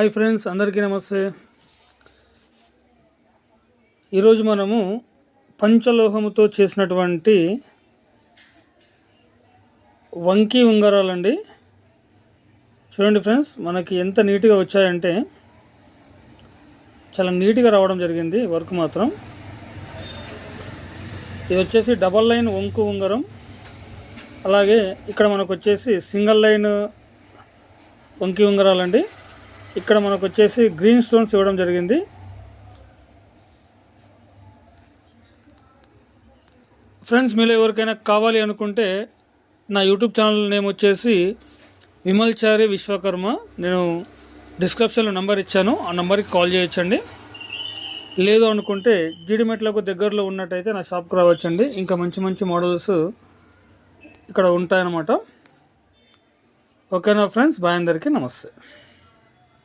Hi friends అందరికీ నమస్తే. ఈరోజు మనము పంచలోహముతో చేసినటువంటి వంకీ ఉంగరాలండి. చూడండి ఫ్రెండ్స్ మనకి ఎంత నీట్గా వచ్చాయంటే చాలా నీట్గా రావడం జరిగింది వర్క్ మాత్రం. ఇది వచ్చేసి డబల్ లైన్ వంకు ఉంగరం. అలాగే ఇక్కడ మనకు వచ్చేసి సింగిల్ లైన్ వంకి ఉంగరాలండి. ఇక్కడ మనకు వచ్చేసి గ్రీన్ స్టోన్స్ ఇవ్వడం జరిగింది. ఫ్రెండ్స్ మీరు ఎవరికైనా కావాలి అనుకుంటే నా యూట్యూబ్ ఛానల్ నేమ్ వచ్చేసి విమల్ చారి విశ్వకర్మ. నేను డిస్క్రిప్షన్లో నెంబర్ ఇచ్చాను. ఆ నెంబర్కి కాల్ చేయొచ్చండి. లేదు అనుకుంటే జీడిమెట్లకు దగ్గరలో ఉన్నట్టయితే నా షాప్కి రావచ్చండి. ఇంకా మంచి మంచి మోడల్స్ ఇక్కడ ఉంటాయన్నమాట. ఓకేనా ఫ్రెండ్స్ బాయ్ అందరికీ నమస్తే.